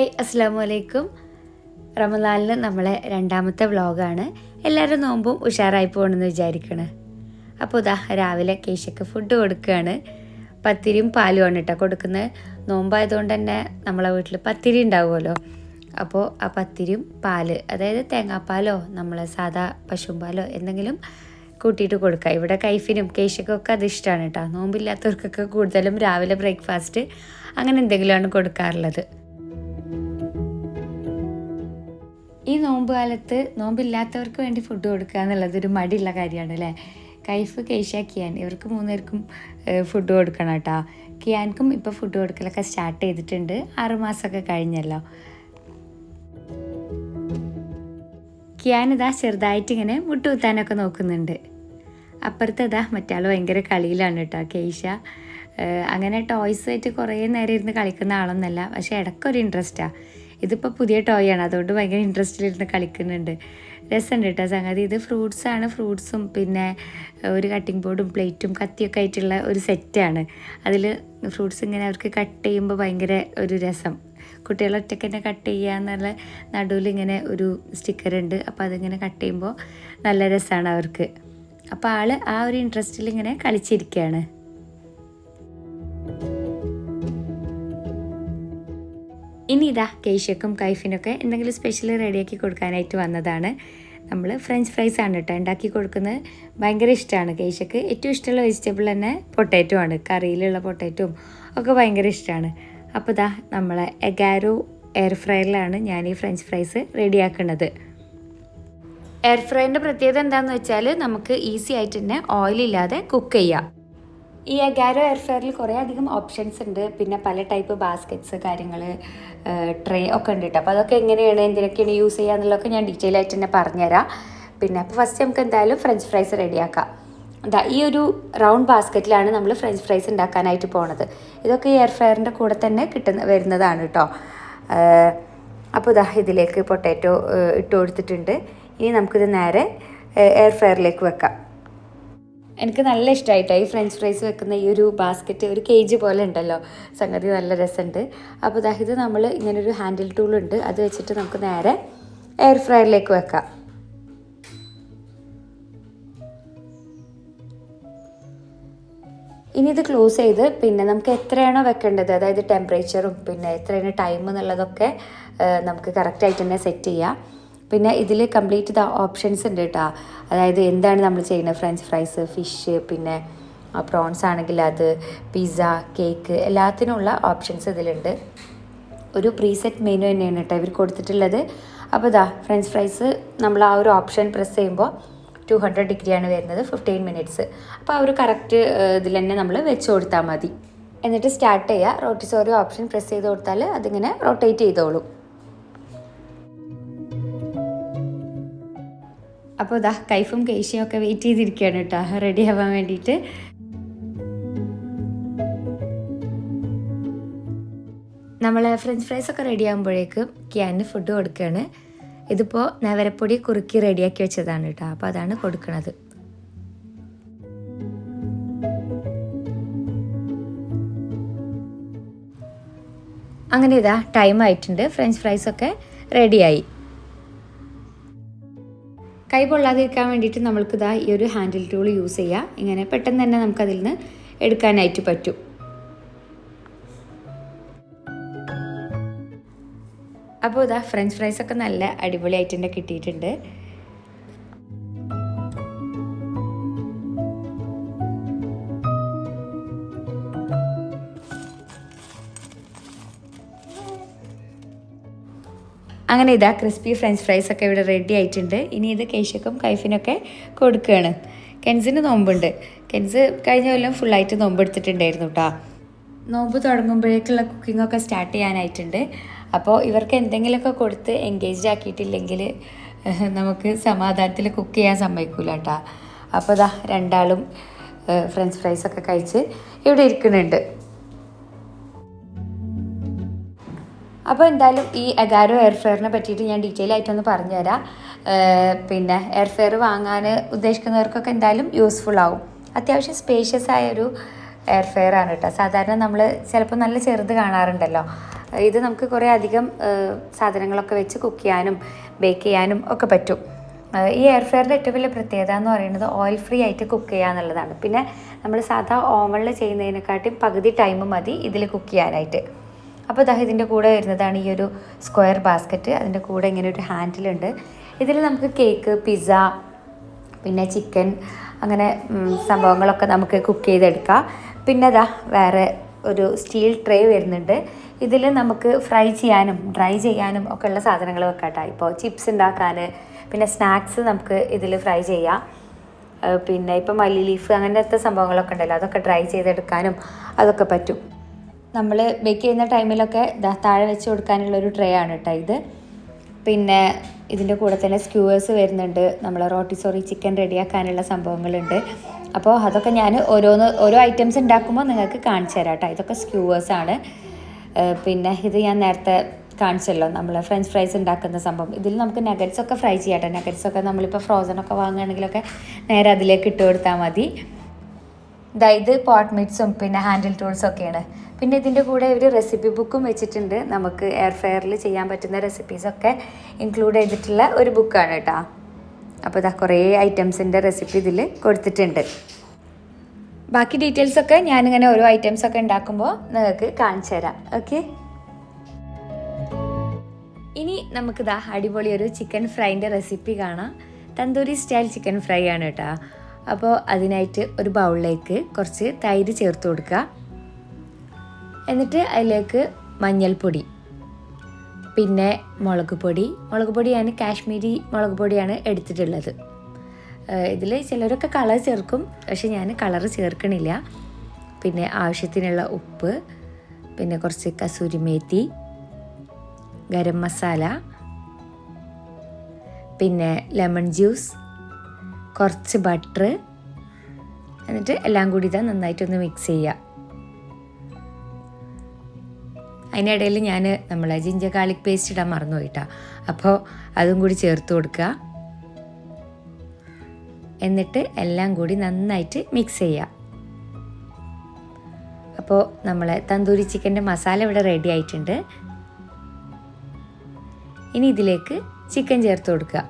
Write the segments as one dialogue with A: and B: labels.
A: Hi അസ്സാം വലൈക്കും റമദാനിൽ നമ്മളെ രണ്ടാമത്തെ വ്ളോഗാണ്. എല്ലാവരും നോമ്പും ഉഷാറായി പോകണമെന്ന് വിചാരിക്കണ്. അപ്പോൾ ഇതാ രാവിലെ കേശക്ക് ഫുഡ് കൊടുക്കുകയാണ് പത്തിരിയും പാലുമാണ് കേട്ടോ കൊടുക്കുന്നത്. നോമ്പായതുകൊണ്ട് തന്നെ നമ്മളെ വീട്ടിൽ പത്തിരി ഉണ്ടാവുമല്ലോ. അപ്പോൾ ആ പത്തിരിയും പാൽ അതായത് തേങ്ങാപ്പാലോ നമ്മളെ സാധാ പശുമ്പാലോ എന്തെങ്കിലും കൂട്ടിയിട്ട് കൊടുക്കുക ഇവിടെ കൈഫിനും കേശക്കൊക്കെ അത് ഇഷ്ടമാണ് കേട്ടോ നോമ്പില്ലാത്തവർക്കൊക്കെ കൂടുതലും രാവിലെ ബ്രേക്ക്ഫാസ്റ്റ് അങ്ങനെ എന്തെങ്കിലുമാണ് കൊടുക്കാറുള്ളത്. ഈ നോമ്പ് കാലത്ത് നോമ്പില്ലാത്തവർക്ക് വേണ്ടി ഫുഡ് കൊടുക്കുക എന്നുള്ളത് ഒരു മടിയുള്ള കാര്യമാണ് അല്ലേ? കൈഫ് കേശ കിയാൻ. ഇവർക്ക് മൂന്നുപേർക്കും ഫുഡ് കൊടുക്കണം കേട്ടോ. കിയാൻക്കും ഇപ്പോൾ ഫുഡ് കൊടുക്കലൊക്കെ സ്റ്റാർട്ട് ചെയ്തിട്ടുണ്ട്. ആറുമാസമൊക്കെ കഴിഞ്ഞല്ലോ. കിയാൻ ഇതാ ചെറുതായിട്ട് ഇങ്ങനെ മുട്ടുകുത്താനൊക്കെ നോക്കുന്നുണ്ട്. അപ്പുറത്ത് ഇതാ മറ്റാൾ ഭയങ്കര കളിയിലാണ് കേട്ടോ കേശ അങ്ങനെ ടോയ്സ് ആയിട്ട് കുറേ നേരം ഇരുന്ന് കളിക്കുന്ന ആളൊന്നല്ല പക്ഷേ ഇടയ്ക്കൊരു ഇൻട്രസ്റ്റാണ് ഇതിപ്പോൾ പുതിയ ടോയ് ആണ്. അതുകൊണ്ട് ഭയങ്കര ഇൻട്രസ്റ്റിലിരുന്ന് കളിക്കുന്നുണ്ട്. രസമുണ്ട് കേട്ടോ സംഗതി. ഇത് ഫ്രൂട്ട്സ് ആണ്. ഫ്രൂട്ട്സും പിന്നെ ഒരു കട്ടിംഗ് ബോർഡും പ്ലേറ്റും കത്തിയൊക്കെ ആയിട്ടുള്ള ഒരു സെറ്റാണ് അതിൽ ഫ്രൂട്ട്സ് ഇങ്ങനെ അവർക്ക് കട്ട് ചെയ്യുമ്പോൾ ഭയങ്കര ഒരു രസം. കുട്ടികൾ ഒറ്റയ്ക്ക് തന്നെ കട്ട് ചെയ്യുക എന്നുള്ള നടുവിൽ ഇങ്ങനെ ഒരു സ്റ്റിക്കർ ഉണ്ട്. അപ്പോൾ അതിങ്ങനെ കട്ട് ചെയ്യുമ്പോൾ നല്ല രസമാണ് അവർക്ക്. അപ്പോൾ ആൾ ആ ഒരു ഇൻട്രസ്റ്റിൽ ഇങ്ങനെ കളിച്ചിരിക്കുകയാണ് ഇനി ഇതാ കേശക്കും കൈഫിനൊക്കെ എന്തെങ്കിലും സ്പെഷ്യൽ റെഡിയാക്കി കൊടുക്കാനായിട്ട് വന്നതാണ്. നമ്മൾ ഫ്രഞ്ച് ഫ്രൈസ് ആണ് കേട്ടോ ഉണ്ടാക്കി കൊടുക്കുന്നത്. ഭയങ്കര ഇഷ്ടമാണ് കേശക്ക് ഏറ്റവും ഇഷ്ടമുള്ള വെജിറ്റബിൾ തന്നെ പൊട്ടാറ്റോ ആണ്. കറിയിലുള്ള പൊട്ടാറ്റോയും ഒക്കെ ഭയങ്കര ഇഷ്ടമാണ് അപ്പോൾ ഇതാ നമ്മളെ എഗാരോ എയർ ഫ്രയറിലാണ് ഞാൻ ഈ ഫ്രഞ്ച് ഫ്രൈസ് റെഡിയാക്കുന്നത് എയർ ഫ്രയറിന്റെ പ്രത്യേകത എന്താണെന്ന് വെച്ചാൽ നമുക്ക് ഈസി ആയിട്ട് തന്നെ ഓയിലില്ലാതെ കുക്ക് ചെയ്യാം. ഈ അഗാരോ എയർ ഫ്രയറിൽ കുറേ അധികം ഓപ്ഷൻസ് ഉണ്ട്. പിന്നെ പല ടൈപ്പ് ബാസ്ക്കറ്റ്സ് കാര്യങ്ങൾ ട്രേ ഒക്കെ ഉണ്ട് കേട്ടോ. അപ്പോൾ അതൊക്കെ എങ്ങനെയാണ് എന്തിനൊക്കെയാണ് യൂസ് ചെയ്യുക എന്നുള്ളതൊക്കെ ഞാൻ ഡീറ്റെയിൽ ആയിട്ട് തന്നെ പറഞ്ഞുതരാം. പിന്നെ അപ്പോൾ ഫസ്റ്റ് നമുക്ക് എന്തായാലും ഫ്രഞ്ച് ഫ്രൈസ് റെഡിയാക്കാം. എന്താ ഈ ഒരു റൗണ്ട് ബാസ്ക്കറ്റിലാണ് നമ്മൾ ഫ്രഞ്ച് ഫ്രൈസ് ഉണ്ടാക്കാനായിട്ട് പോണത്. ഇതൊക്കെ എയർ ഫ്രയറിന്റെ കൂടെ തന്നെ കിട്ടുന്ന വരുന്നതാണ് കേട്ടോ. അപ്പോൾ ഇതാ ഇതിലേക്ക് പൊട്ടാറ്റോ ഇട്ട് കൊടുത്തിട്ടുണ്ട്. ഇനി നമുക്കിത് നേരെ എയർ ഫ്രയറിലേക്ക് വെക്കാം. എനിക്ക് നല്ല ഇഷ്ടമായിട്ടോ ഈ ഫ്രഞ്ച് ഫ്രൈസ് വെക്കുന്ന ഈ ഒരു ബാസ്ക്കറ്റ് ഒരു കേജ് പോലെ ഉണ്ടല്ലോ. സംഗതി നല്ല രസമുണ്ട് അപ്പോൾ ഇതാ നമ്മൾ ഇങ്ങനൊരു ഹാൻഡിൽ ടൂൾ ഉണ്ട്. അത് വെച്ചിട്ട് നമുക്ക് നേരെ എയർ ഫ്രയറിലേക്ക് വെക്കാം. ഇനി ഇത് ക്ലോസ് ചെയ്ത് പിന്നെ നമുക്ക് എത്രയാണോ വെക്കേണ്ടത്? അതായത് ടെമ്പറേച്ചറും പിന്നെ എത്രയാണ് ടൈം എന്നുള്ളതൊക്കെ നമുക്ക് കറക്റ്റായിട്ട് തന്നെ സെറ്റ് ചെയ്യാം. പിന്നെ ഇതിൽ കംപ്ലീറ്റ് ദ ഓപ്ഷൻസ് ഉണ്ട് കേട്ടോ അതായത് എന്താണ് നമ്മൾ ചെയ്യുന്നത്? ഫ്രഞ്ച് ഫ്രൈസ് ഫിഷ് പിന്നെ പ്രോൺസ് ആണെങ്കിൽ അത് പിസ്സ കേക്ക് എല്ലാത്തിനുമുള്ള ഓപ്ഷൻസ് ഇതിലുണ്ട്. ഒരു പ്രീസെറ്റ് മെനു തന്നെയാണ് കേട്ടോ ഇവർ കൊടുത്തിട്ടുള്ളത്. അപ്പോൾ ഇതാ ഫ്രഞ്ച് ഫ്രൈസ് നമ്മൾ ആ ഒരു ഓപ്ഷൻ പ്രസ് ചെയ്യുമ്പോൾ ടു ഹൺഡ്രഡ് ഡിഗ്രിയാണ് വരുന്നത് ഫിഫ്റ്റീൻ മിനിറ്റ്സ് അപ്പോൾ ആ ഒരു കറക്റ്റ് ഇതിൽ തന്നെ നമ്മൾ വെച്ച് കൊടുത്താൽ മതി. എന്നിട്ട് സ്റ്റാർട്ട് ചെയ്യുക റോട്ടിസോറി ഓപ്ഷൻ പ്രസ് ചെയ്ത് കൊടുത്താൽ അതിങ്ങനെ റൊട്ടേറ്റ് ചെയ്തോളും. അപ്പോൾ ഇതാ കൈഫും കേശിയും ഒക്കെ വെയിറ്റ് ചെയ്തിരിക്കുകയാണ് കേട്ടോ. റെഡി ആവാൻ വേണ്ടിയിട്ട്. നമ്മൾ ഫ്രഞ്ച് ഫ്രൈസ് ഒക്കെ റെഡി ആകുമ്പോഴേക്കും ക്യാനിന് ഫുഡ് കൊടുക്കുകയാണ്. ഇതിപ്പോൾ നവരപ്പൊടി കുറുക്കി റെഡിയാക്കി വെച്ചതാണ് കേട്ടോ. അപ്പോൾ അതാണ് കൊടുക്കുന്നത് അങ്ങനെ ഇതാ ടൈം ആയിട്ടുണ്ട്. ഫ്രഞ്ച് ഫ്രൈസ് ഒക്കെ റെഡിയായി കൈ പൊള്ളാതിരിക്കാൻ വേണ്ടിയിട്ട് നമ്മൾക്ക് ഇതാ ഈ ഒരു ഹാൻഡിൽ ടൂൾ യൂസ് ചെയ്യാം. ഇങ്ങനെ പെട്ടെന്ന് തന്നെ നമുക്കതിൽ നിന്ന് എടുക്കാനായിട്ട് പറ്റും. അപ്പോൾ ഇതാ ഫ്രഞ്ച് ഫ്രൈസൊക്കെ നല്ല അടിപൊളിയായിട്ട് തന്നെ കിട്ടിയിട്ടുണ്ട്. അങ്ങനെ ഇതാ ക്രിസ്പി ഫ്രഞ്ച് ഫ്രൈസ് ഒക്കെ ഇവിടെ റെഡി ആയിട്ടുണ്ട്. ഇനി ഇത് കേശക്കും കൈഫിനൊക്കെ കൊടുക്കുകയാണ്. കെൻസിന് നോമ്പുണ്ട്. കെൻസ് കഴിഞ്ഞ കൊല്ലം ഫുള്ളായിട്ട് നോമ്പ് എടുത്തിട്ടുണ്ടായിരുന്നു കേട്ടോ നോമ്പ് തുടങ്ങുമ്പോഴേക്കുള്ള കുക്കിംഗ് ഒക്കെ സ്റ്റാർട്ട് ചെയ്യാനായിട്ടുണ്ട്. അപ്പോൾ ഇവർക്ക് എന്തെങ്കിലുമൊക്കെ കൊടുത്ത് എൻഗേജ്ഡ് ആക്കിയിട്ടില്ലെങ്കിൽ നമുക്ക് സമാധാനത്തിൽ കുക്ക് ചെയ്യാൻ സമ്മതിക്കൂല കേട്ടോ അപ്പോൾ ഇതാ രണ്ടാളും ഫ്രഞ്ച് ഫ്രൈസൊക്കെ കഴിച്ച് ഇവിടെ ഇരിക്കുന്നുണ്ട്. അപ്പോൾ എന്തായാലും ഈ എഗാരോ എയർ ഫെയറിനെ പറ്റിയിട്ട് ഞാൻ ഡീറ്റെയിൽ ആയിട്ടൊന്ന് പറഞ്ഞുതരാം. പിന്നെ എയർ ഫെയർ വാങ്ങാൻ ഉദ്ദേശിക്കുന്നവർക്കൊക്കെ എന്തായാലും യൂസ്ഫുൾ ആവും. അത്യാവശ്യം സ്പേഷ്യസ് ആയൊരു എയർ ഫെയർ ആണ് കേട്ടോ. സാധാരണ നമ്മൾ ചിലപ്പോൾ നല്ല ചെറുത് കാണാറുണ്ടല്ലോ. ഇത് നമുക്ക് കുറേ അധികം സാധനങ്ങളൊക്കെ വെച്ച് കുക്ക് ചെയ്യാനും ബേക്ക് ചെയ്യാനും ഒക്കെ പറ്റും. ഈ എയർ ഫെയറിന്റെ ഏറ്റവും വലിയ പ്രത്യേകത എന്ന് പറയുന്നത് ഓയിൽ ഫ്രീ ആയിട്ട് കുക്ക് ചെയ്യുക എന്നുള്ളതാണ്. പിന്നെ നമ്മൾ സാധാ ഓവണിൽ ചെയ്യുന്നതിനെക്കാട്ടും പകുതി ടൈം മതി ഇതിൽ കുക്ക് ചെയ്യാനായിട്ട്. അപ്പോൾ ദാ ഇതിന്റെ കൂടെ വരുന്നതാണ് ഈ ഒരു സ്ക്വയർ ബാസ്ക്കറ്റ്. അതിന്റെ കൂടെ ഇങ്ങനെ ഒരു ഹാൻഡിലുണ്ട് ഇതിൽ നമുക്ക് കേക്ക് പിസ്സ പിന്നെ ചിക്കൻ അങ്ങനെ സംഭവങ്ങളൊക്കെ നമുക്ക് കുക്ക് ചെയ്തെടുക്കാം. പിന്നെ ദാ വേറെ ഒരു സ്റ്റീൽ ട്രേ വരുന്നുണ്ട്. ഇതിൽ നമുക്ക് ഫ്രൈ ചെയ്യാനും ഡ്രൈ ചെയ്യാനും ഒക്കെ ഉള്ള സാധനങ്ങൾ വെക്കാട്ടോ. ഇപ്പോൾ ചിപ്സ് ഉണ്ടാക്കാൻ പിന്നെ സ്നാക്സ് നമുക്ക് ഇതിൽ ഫ്രൈ ചെയ്യാം. പിന്നെ ഇപ്പം മല്ലി ലീഫ് അങ്ങനത്തെ സംഭവങ്ങളൊക്കെ ഉണ്ടല്ലോ അതൊക്കെ ഡ്രൈ ചെയ്തെടുക്കാനും അതൊക്കെ പറ്റും. നമ്മൾ ബേക്ക് ചെയ്യുന്ന ടൈമിലൊക്കെ താഴെ വെച്ച് കൊടുക്കാനുള്ള ഒരു ട്രേ ആണ് കേട്ടോ ഇത്. പിന്നെ ഇതിന്റെ കൂടെ തന്നെ സ്ക്യൂവേഴ്സ് വരുന്നുണ്ട്. നമ്മൾ റോട്ടിസോറി ചിക്കൻ റെഡിയാക്കാനുള്ള സംഭവങ്ങളുണ്ട്. അപ്പോൾ അതൊക്കെ ഞാൻ ഓരോന്ന് ഓരോ ഐറ്റംസ് ഉണ്ടാക്കുമ്പോൾ നിങ്ങൾക്ക് കാണിച്ചു തരാം കേട്ടോ ഇതൊക്കെ സ്ക്യൂവേഴ്സാണ് പിന്നെ ഇത് ഞാൻ നേരത്തെ കാണിച്ചല്ലോ. നമ്മൾ ഫ്രഞ്ച് ഫ്രൈസ് ഉണ്ടാക്കുന്ന സംഭവം. ഇതിൽ നമുക്ക് നഗറ്റ്സ് ഒക്കെ ഫ്രൈ ചെയ്യാം കേട്ടോ നഗറ്റ്സ് ഒക്കെ നമ്മളിപ്പോൾ ഫ്രോസൺ ഒക്കെ വാങ്ങുകയാണെങ്കിലൊക്കെ നേരെ അതിലേക്ക് ഇട്ട് കൊടുത്താൽ മതി. ഇതായത് ഇത് പോട്ട് മിറ്റ്സും പിന്നെ ഹാൻഡിൽ ടൂൾസും ഒക്കെയാണ്. പിന്നെ ഇതിന്റെ കൂടെ ഒരു റെസിപ്പി ബുക്കും വെച്ചിട്ടുണ്ട്. നമുക്ക് എയർ ഫെയറിൽ ചെയ്യാൻ പറ്റുന്ന റെസിപ്പീസൊക്കെ ഇൻക്ലൂഡ് ചെയ്തിട്ടുള്ള ഒരു ബുക്കാണ് കേട്ടോ. അപ്പോൾ ഇതാ കുറേ ഐറ്റംസിന്റെ റെസിപ്പി ഇതിൽ കൊടുത്തിട്ടുണ്ട്. ബാക്കി ഡീറ്റെയിൽസൊക്കെ ഞാനിങ്ങനെ ഓരോ ഐറ്റംസൊക്കെ ഉണ്ടാക്കുമ്പോൾ നിങ്ങൾക്ക് കാണിച്ചു തരാം. ഓക്കെ ഇനി നമുക്കിതാ അടിപൊളി ഒരു ചിക്കൻ ഫ്രൈന്റെ റെസിപ്പി കാണാം. തന്തൂരി സ്റ്റൈൽ ചിക്കൻ ഫ്രൈ ആണ് കേട്ടോ. അപ്പോൾ അതിനായിട്ട് ഒരു ബൗളിലേക്ക് കുറച്ച് തൈര് ചേർത്ത് കൊടുക്കുക. എന്നിട്ട് അതിലേക്ക് മഞ്ഞൾപ്പൊടി പിന്നെ മുളക് പൊടി. മുളക് പൊടി ഞാൻ കാശ്മീരി മുളക് പൊടിയാണ് എടുത്തിട്ടുള്ളത്. ഇതിൽ ചിലരൊക്കെ കളർ ചേർക്കും പക്ഷെ ഞാൻ കളർ ചേർക്കണില്ല. പിന്നെ ആവശ്യത്തിനുള്ള ഉപ്പ് പിന്നെ കുറച്ച് കസൂരിമേത്തി ഗരം മസാല പിന്നെ ലെമൺ ജ്യൂസ് കുറച്ച് ബട്ടർ എന്നിട്ട് എല്ലാം കൂടി ഇതാ നന്നായിട്ടൊന്ന് മിക്സ് ചെയ്യുക. അതിനിടയിൽ ഞാൻ നമ്മളെ ജിഞ്ചർ ഗാർലിക് പേസ്റ്റ് ഇടാൻ മറന്നു പോയിട്ടാ. അപ്പോൾ അതും കൂടി ചേർത്ത് കൊടുക്കുക. എന്നിട്ട് എല്ലാം കൂടി നന്നായിട്ട് മിക്സ് ചെയ്യുക. അപ്പോൾ നമ്മളെ തന്തൂരി ചിക്കന്റെ മസാല ഇവിടെ റെഡി ആയിട്ടുണ്ട്. ഇനി ഇതിലേക്ക് ചിക്കൻ ചേർത്ത് കൊടുക്കുക.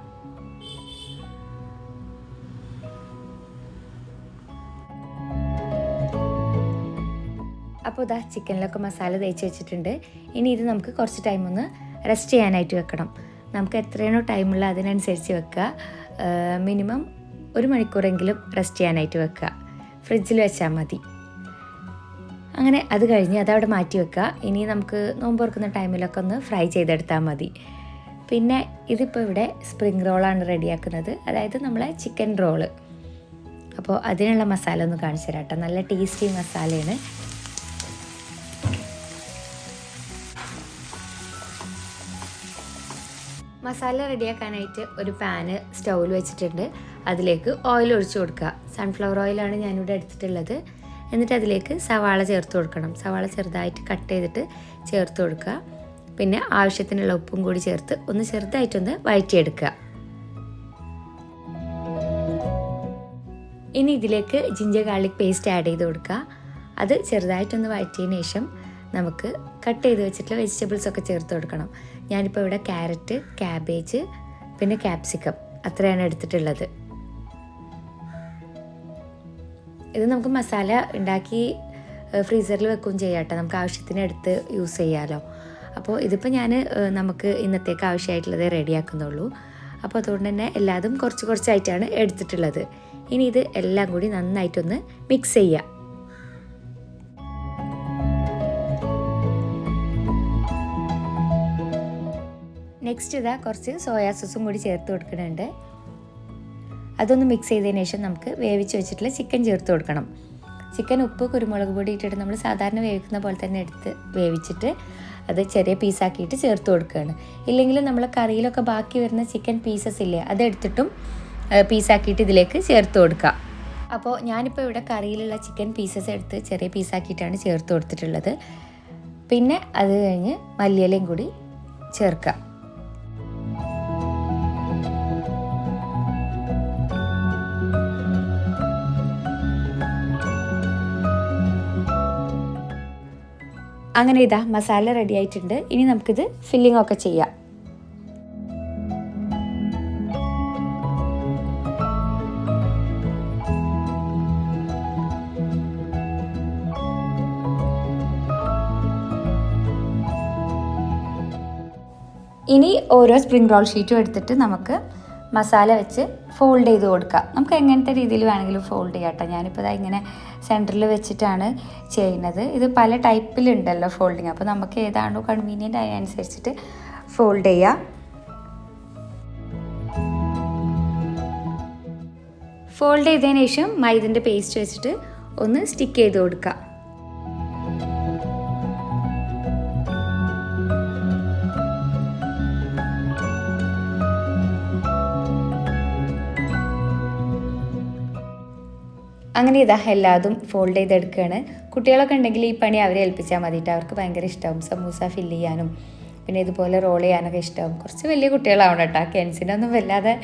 A: ഇതാ ചിക്കനിലൊക്കെ മസാല തേച്ച് വെച്ചിട്ടുണ്ട്. ഇനി ഇത് നമുക്ക് കുറച്ച് ടൈം ഒന്ന് റെസ്റ്റ് ചെയ്യാനായിട്ട് വെക്കണം. നമുക്ക് എത്രയാണോ ടൈമുള്ള അതിനനുസരിച്ച് വെക്കുക. മിനിമം ഒരു മണിക്കൂറെങ്കിലും റെസ്റ്റ് ചെയ്യാനായിട്ട് വെക്കുക. ഫ്രിഡ്ജിൽ വെച്ചാൽ മതി. അങ്ങനെ അത് കഴിഞ്ഞ് അതവിടെ മാറ്റി വെക്കുക. ഇനി നമുക്ക് നോമ്പ് തുറക്കുന്ന ടൈമിലൊക്കെ ഒന്ന് ഫ്രൈ ചെയ്തെടുത്താൽ മതി. പിന്നെ ഇതിപ്പോൾ ഇവിടെ സ്പ്രിങ് റോളാണ് റെഡിയാക്കുന്നത്. അതായത് നമ്മളെ ചിക്കൻ റോൾ അപ്പോൾ അതിനുള്ള മസാല ഒന്ന് കാണിച്ചു തരാം കേട്ടോ. നല്ല ടേസ്റ്റി മസാലയാണ്. മസാല റെഡിയാക്കാനായിട്ട് ഒരു പാന് സ്റ്റൗവിൽ വെച്ചിട്ടുണ്ട്. അതിലേക്ക് ഓയിൽ ഒഴിച്ചു കൊടുക്കുക. സൺഫ്ലവർ ഓയിലാണ് ഞാനിവിടെ എടുത്തിട്ടുള്ളത്. എന്നിട്ട് അതിലേക്ക് സവാള ചേർത്ത് കൊടുക്കണം. സവാള ചെറുതായിട്ട് കട്ട് ചെയ്തിട്ട് ചേർത്ത് കൊടുക്കുക. പിന്നെ ആവശ്യത്തിനുള്ള ഉപ്പും കൂടി ചേർത്ത് ഒന്ന് ചെറുതായിട്ടൊന്ന് വഴറ്റിയെടുക്കുക. ഇനി ഇതിലേക്ക് ജിഞ്ചർ ഗാർലിക് പേസ്റ്റ് ആഡ് ചെയ്ത് കൊടുക്കുക. അത് ചെറുതായിട്ടൊന്ന് വഴറ്റിയതിന് ശേഷം നമുക്ക് കട്ട് ചെയ്ത് വെച്ചിട്ടുള്ള വെജിറ്റബിൾസ് ഒക്കെ ചേർത്ത് കൊടുക്കണം. ഞാനിപ്പോൾ ഇവിടെ ക്യാരറ്റ് ക്യാബേജ് പിന്നെ ക്യാപ്സിക്കം അത്രയാണ് എടുത്തിട്ടുള്ളത്. ഇത് നമുക്ക് മസാല ഉണ്ടാക്കി ഫ്രീസറിൽ വെക്കുകയും ചെയ്യാം കേട്ടോ നമുക്ക് ആവശ്യത്തിന് എടുത്ത് യൂസ് ചെയ്യാമല്ലോ അപ്പോൾ ഇതിപ്പോൾ ഞാൻ നമുക്ക് ഇന്നത്തേക്ക് ആവശ്യമായിട്ടുള്ളത് റെഡിയാക്കുന്നുള്ളൂ അപ്പോൾ അതുകൊണ്ട് തന്നെ എല്ലാതും കുറച്ച് കുറച്ചായിട്ടാണ് എടുത്തിട്ടുള്ളത്. ഇനി ഇത് എല്ലാം കൂടി നന്നായിട്ടൊന്ന് മിക്സ് ചെയ്യുക നെക്സ്റ്റ് ഇതാ കുറച്ച് സോയാ സോസും കൂടി ചേർത്ത് കൊടുക്കുന്നുണ്ട്. അതൊന്ന് മിക്സ് ചെയ്തതിന് ശേഷം നമുക്ക് വേവിച്ച് വെച്ചിട്ടുള്ള ചിക്കൻ ചേർത്ത് കൊടുക്കണം. ചിക്കൻ ഉപ്പ് കുരുമുളക് പൊടി ഇട്ടിട്ട് നമ്മൾ സാധാരണ വേവിക്കുന്ന പോലെ തന്നെ എടുത്ത് വേവിച്ചിട്ട് അത് ചെറിയ പീസാക്കിയിട്ട് ചേർത്ത് കൊടുക്കുകയാണ്. ഇല്ലെങ്കിൽ നമ്മൾ കറിയിലൊക്കെ ബാക്കി വരുന്ന ചിക്കൻ പീസസ് ഇല്ലേ അതെടുത്തിട്ടും പീസാക്കിയിട്ട് ഇതിലേക്ക് ചേർത്ത് കൊടുക്കുക അപ്പോൾ ഞാനിപ്പോൾ ഇവിടെ കറിയിലുള്ള ചിക്കൻ പീസസ് എടുത്ത് ചെറിയ പീസാക്കിയിട്ടാണ് ചേർത്ത് കൊടുത്തിട്ടുള്ളത്. പിന്നെ അത് കഴിഞ്ഞ് മല്ലിയിലയും കൂടി ചേർക്കുക അങ്ങനെ ഇതാ മസാല റെഡി ആയിട്ടുണ്ട്. ഇനി നമുക്കിത് ഫില്ലിംഗ് ഒക്കെ ചെയ്യാം. ഇനി ഓരോ സ്പ്രിംഗ് റോൾ ഷീറ്റും എടുത്തിട്ട് നമുക്ക് മസാല വെച്ച് ഫോൾഡ് ചെയ്ത് കൊടുക്കുക നമുക്ക് എങ്ങനത്തെ രീതിയിൽ വേണമെങ്കിലും ഫോൾഡ് ചെയ്യാം കേട്ടോ ഞാനിപ്പോൾ ഇതാ ഇങ്ങനെ സെന്ററിൽ വെച്ചിട്ടാണ് ചെയ്യുന്നത്. ഇത് പല ടൈപ്പിലുണ്ടല്ലോ ഫോൾഡിങ് അപ്പോൾ നമുക്ക് ഏതാണോ കൺവീനിയന്റ് അതിനനുസരിച്ചിട്ട് ഫോൾഡ് ചെയ്യാം. ഫോൾഡ് ചെയ്തതിന് ശേഷം മൈദിന്റെ പേസ്റ്റ് വെച്ചിട്ട് ഒന്ന് സ്റ്റിക്ക് ചെയ്ത് കൊടുക്കുക അങ്ങനെ ഇതാ എല്ലാതും ഫോൾഡ് ചെയ്തെടുക്കുകയാണ് കുട്ടികളൊക്കെ ഉണ്ടെങ്കിൽ ഈ പണി അവരെ ഏൽപ്പിച്ചാൽ മതിയിട്ട് അവർക്ക് ഭയങ്കര ഇഷ്ടമാവും സമൂസ ഫില്ല് ചെയ്യാനും പിന്നെ ഇതുപോലെ റോൾ ചെയ്യാനൊക്കെ ഇഷ്ടമാവും കുറച്ച് വലിയ കുട്ടികളാവണം കേട്ടോ. കെൻസിനൊന്നും വല്ലാതെ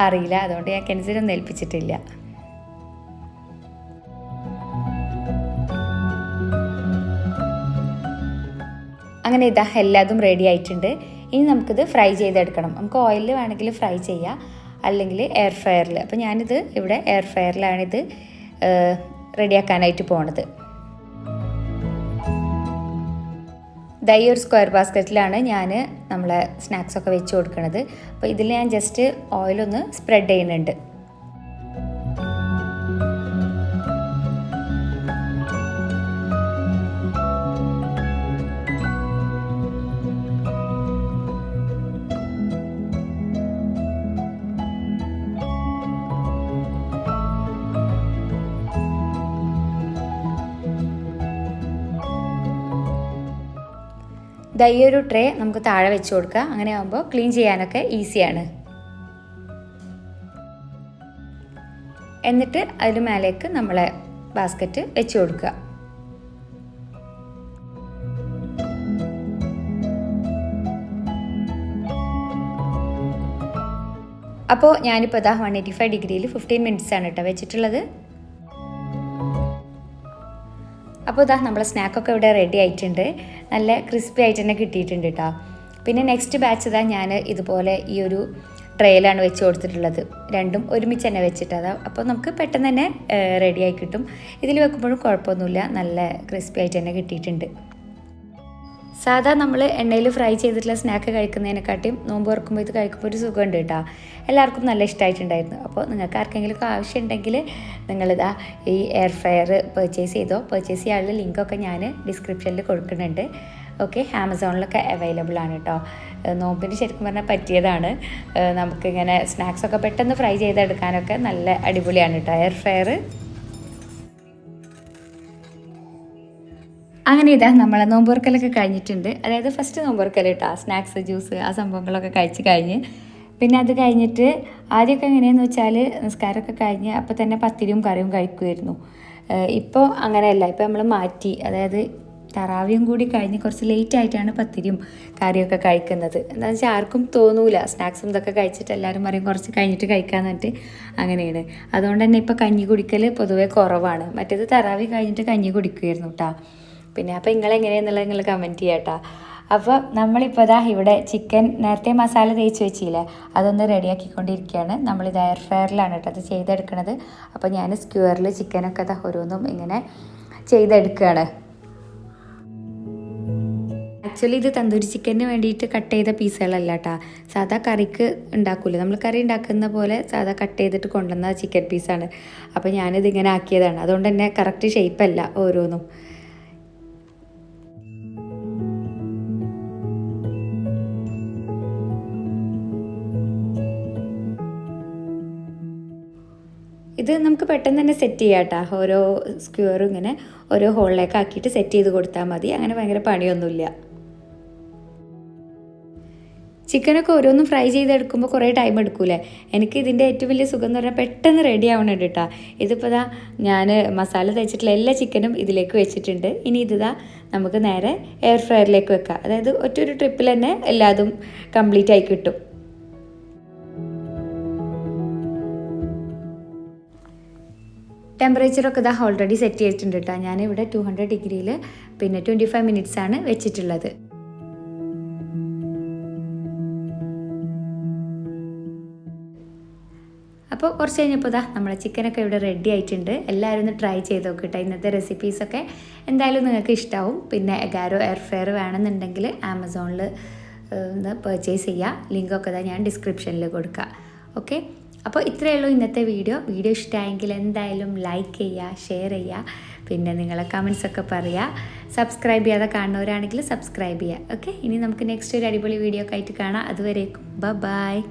A: അറിയില്ല. അതുകൊണ്ട് ഞാൻ കെൻസിനൊന്നും ഏൽപ്പിച്ചിട്ടില്ല. അങ്ങനെ ഇതാ എല്ലാതും റെഡി ആയിട്ടുണ്ട്. ഇനി നമുക്കിത് ഫ്രൈ ചെയ്തെടുക്കണം. നമുക്ക് ഓയിലിൽ വേണമെങ്കിൽ ഫ്രൈ ചെയ്യാം. അല്ലെങ്കിൽ എയർ ഫ്രയറിൽ അപ്പോൾ ഞാനിത് ഇവിടെ എയർ ഫ്രയറിലാണിത് റെഡിയാക്കാനായിട്ട് പോണത്. ദൈ ഒരു സ്ക്വയർ ബാസ്ക്കറ്റിലാണ് ഞാൻ നമ്മളെ സ്നാക്സ് ഒക്കെ വെച്ച് കൊടുക്കുന്നത് അപ്പോൾ ഇതിൽ ഞാൻ ജസ്റ്റ് ഓയിലൊന്ന് സ്പ്രെഡ് ചെയ്യുന്നുണ്ട്. ഈ ഒരു ട്രേ നമുക്ക് താഴെ വെച്ച് കൊടുക്കുക. അങ്ങനെ ആകുമ്പോൾ ക്ലീൻ ചെയ്യാനൊക്കെ ഈസിയാണ് എന്നിട്ട് അതിന് മേലേക്ക് നമ്മളെ ബാസ്ക്കറ്റ് വെച്ച് കൊടുക്കുക. അപ്പോൾ ഞാനിപ്പോൾ ഇതാ വൺ എയ്റ്റി ഫൈവ് ഡിഗ്രിയിൽ ഫിഫ്റ്റീൻ മിനിറ്റ്സ് ആണ് കേട്ടോ വെച്ചിട്ടുള്ളത്. അപ്പോൾ ഇതാ നമ്മളെ സ്നാക്കൊക്കെ ഇവിടെ റെഡി ആയിട്ടുണ്ട്. നല്ല ക്രിസ്പി ആയിട്ട് തന്നെ കിട്ടിയിട്ടുണ്ട് കേട്ടോ പിന്നെ നെക്സ്റ്റ് ബാച്ച് ഇതാ ഞാൻ ഇതുപോലെ ഈ ഒരു ട്രെയിലാണ് വെച്ച് കൊടുത്തിട്ടുള്ളത്. രണ്ടും ഒരുമിച്ച് തന്നെ വെച്ചിട്ട് അതാ അപ്പോൾ നമുക്ക് പെട്ടെന്ന് തന്നെ റെഡിയായി കിട്ടും. ഇതിൽ വെക്കുമ്പോഴും കുഴപ്പമൊന്നുമില്ല. നല്ല ക്രിസ്പി ആയിട്ട് തന്നെ കിട്ടിയിട്ടുണ്ട്. സാധാ നമ്മൾ എണ്ണയിൽ ഫ്രൈ ചെയ്തിട്ടുള്ള സ്നാക്ക് കഴിക്കുന്നതിനെക്കാട്ടിയും നോമ്പ് തുറക്കുമ്പോൾ ഇത് കഴിക്കുമ്പോൾ ഒരു സുഖമുണ്ട് കേട്ടോ. എല്ലാവർക്കും നല്ല ഇഷ്ടമായിട്ടുണ്ടായിരുന്നു അപ്പോൾ നിങ്ങൾക്ക് ആർക്കെങ്കിലും ആവശ്യമുണ്ടെങ്കിൽ നിങ്ങളിതാ ഈ എയർ ഫ്രയർ പർച്ചേസ് ചെയ്തോ പർച്ചേസ് ചെയ്യാനുള്ള ലിങ്കൊക്കെ ഞാൻ ഡിസ്ക്രിപ്ഷനിൽ കൊടുക്കുന്നുണ്ട്. ഓക്കെ ആമസോണിലൊക്കെ അവൈലബിൾ ആണ് കേട്ടോ. നോമ്പിന് ശരിക്കും പറഞ്ഞാൽ പറ്റിയതാണ്. നമുക്കിങ്ങനെ സ്നാക്സൊക്കെ പെട്ടെന്ന് ഫ്രൈ ചെയ്തെടുക്കാനൊക്കെ നല്ല അടിപൊളിയാണ് കേട്ടോ. എയർ ഫ്രയർ അങ്ങനെ ഇതാ നമ്മളെ നോമ്പുറക്കലൊക്കെ കഴിഞ്ഞിട്ടുണ്ട്. അതായത് ഫസ്റ്റ് നോമ്പുറക്കൽ കേട്ടോ സ്നാക്സ് ജ്യൂസ് ആ സംഭവങ്ങളൊക്കെ കഴിച്ച് കഴിഞ്ഞ്. പിന്നെ അത് കഴിഞ്ഞിട്ട് ആദ്യമൊക്കെ എങ്ങനെയാന്ന് വെച്ചാൽ നിസ്കാരമൊക്കെ കഴിഞ്ഞ് അപ്പോൾ തന്നെ പത്തിരിയും കറിയും കഴിക്കുമായിരുന്നു ഇപ്പോൾ അങ്ങനെയല്ല. ഇപ്പോൾ നമ്മൾ മാറ്റി അതായത് തറാവിയും കൂടി കഴിഞ്ഞ് കുറച്ച് ലേറ്റ് ആയിട്ടാണ് പത്തിരിയും കറിയൊക്കെ കഴിക്കുന്നത്. എന്താണെന്ന് വെച്ചാൽ ആർക്കും തോന്നൂല. സ്നാക്സും ഇതൊക്കെ കഴിച്ചിട്ട് എല്ലാവരും പറയും കുറച്ച് കഴിഞ്ഞിട്ട് കഴിക്കാന്ന് പറഞ്ഞിട്ട് അങ്ങനെയാണ്. അതുകൊണ്ട് തന്നെ ഇപ്പോൾ കഞ്ഞി കുടിക്കൽ പൊതുവേ കുറവാണ്. മറ്റേത് തറാവി കഴിഞ്ഞിട്ട് കഞ്ഞി കുടിക്കുമായിരുന്നു കേട്ടോ പിന്നെ അപ്പോൾ നിങ്ങളെങ്ങനെയാണെന്നുള്ളത് നിങ്ങൾ കമന്റ് ചെയ്യാട്ടോ. അപ്പോൾ നമ്മളിപ്പോൾ ഇതാ ഇവിടെ ചിക്കൻ നേരത്തെ മസാല തേച്ച് വെച്ചില്ലേ അതൊന്ന് റെഡിയാക്കിക്കൊണ്ടിരിക്കുകയാണ് നമ്മളിത് എയർ ഫയറിലാണ് കേട്ടോ അത് ചെയ്തെടുക്കണത്. അപ്പോൾ ഞാൻ സ്ക്യൂറിൽ ചിക്കനൊക്കെ ഇതാ ഓരോന്നും ഇങ്ങനെ ചെയ്തെടുക്കുകയാണ് ആക്ച്വലി ഇത് തന്തൂരി ചിക്കന് വേണ്ടിയിട്ട് കട്ട് ചെയ്ത പീസുകളല്ല കേട്ടോ സാധാ കറിക്ക് ഉണ്ടാക്കൂല? നമ്മൾ കറി ഉണ്ടാക്കുന്ന പോലെ സാധാ കട്ട് ചെയ്തിട്ട് കൊണ്ടുവന്ന ചിക്കൻ പീസാണ് അപ്പോൾ ഞാനിത് ഇങ്ങനെ ആക്കിയതാണ്. അതുകൊണ്ട് തന്നെ കറക്റ്റ് ഷേപ്പല്ല ഓരോന്നും. ഇത് നമുക്ക് പെട്ടെന്ന് തന്നെ സെറ്റ് ചെയ്യാം കേട്ടോ ഓരോ സ്ക്യൂറും ഇങ്ങനെ ഓരോ ഹോളിലേക്ക് ആക്കിയിട്ട് സെറ്റ് ചെയ്ത് കൊടുത്താൽ മതി. അങ്ങനെ ഭയങ്കര പണിയൊന്നുമില്ല. ചിക്കനൊക്കെ ഓരോന്നും ഫ്രൈ ചെയ്തെടുക്കുമ്പോൾ കുറേ ടൈം എടുക്കൂലേ? എനിക്ക് ഇതിന്റെ ഏറ്റവും വലിയ സുഖം എന്ന് പറഞ്ഞാൽ പെട്ടെന്ന് റെഡി ആവണുണ്ട് കേട്ടോ ഇതിപ്പോൾ ഇതാ ഞാൻ മസാല തയ്ച്ചിട്ടുള്ള എല്ലാ ചിക്കനും ഇതിലേക്ക് വെച്ചിട്ടുണ്ട്. ഇനി ഇതാ നമുക്ക് നേരെ എയർ ഫ്രയറിലേക്ക് വെക്കാം. അതായത് ഒറ്റൊരു ട്രിപ്പിൽ തന്നെ എല്ലാതും കംപ്ലീറ്റ് ആയി കിട്ടും. ടെമ്പറേച്ചറൊക്കെ ഇതാ ഓൾറെഡി സെറ്റ് ചെയ്തിട്ടുണ്ട് കേട്ടോ ഞാനിവിടെ ടു ഹൺഡ്രഡ് ഡിഗ്രിയിൽ പിന്നെ ട്വന്റി ഫൈവ് മിനിറ്റ്സ് ആണ് വെച്ചിട്ടുള്ളത്. അപ്പോൾ കുറച്ച് കഴിഞ്ഞപ്പോൾ ഇതാ നമ്മളെ ചിക്കനൊക്കെ ഇവിടെ റെഡി ആയിട്ടുണ്ട്. എല്ലാവരും ഒന്ന് ട്രൈ ചെയ്ത് നോക്കിട്ടോ ഇന്നത്തെ റെസിപ്പീസൊക്കെ എന്തായാലും നിങ്ങൾക്ക് ഇഷ്ടമാവും പിന്നെ എഗാരോ എയർ ഫെയർ വേണമെന്നുണ്ടെങ്കിൽ ആമസോണിൽ പർച്ചേസ് ചെയ്യുക ലിങ്കൊക്കെ ഇതാ ഞാൻ ഡിസ്ക്രിപ്ഷനിൽ കൊടുക്കുക ഓക്കെ അപ്പോൾ ഇത്രയേ ഉള്ളൂ ഇന്നത്തെ വീഡിയോ. വീഡിയോ ഇഷ്ടമായെങ്കിൽ എന്തായാലും ലൈക്ക് ചെയ്യുക ഷെയർ ചെയ്യുക പിന്നെ നിങ്ങളെ കമൻസൊക്കെ പറയുക. സബ്സ്ക്രൈബ് ചെയ്യാതെ കാണുന്നവരാണെങ്കിൽ സബ്സ്ക്രൈബ് ചെയ്യുക. ഓക്കെ ഇനി നമുക്ക് നെക്സ്റ്റ് ഒരു അടിപൊളി വീഡിയോ ഒക്കെ ആയിട്ട് കാണാം. അതുവരേക്കും. ബ ബായ്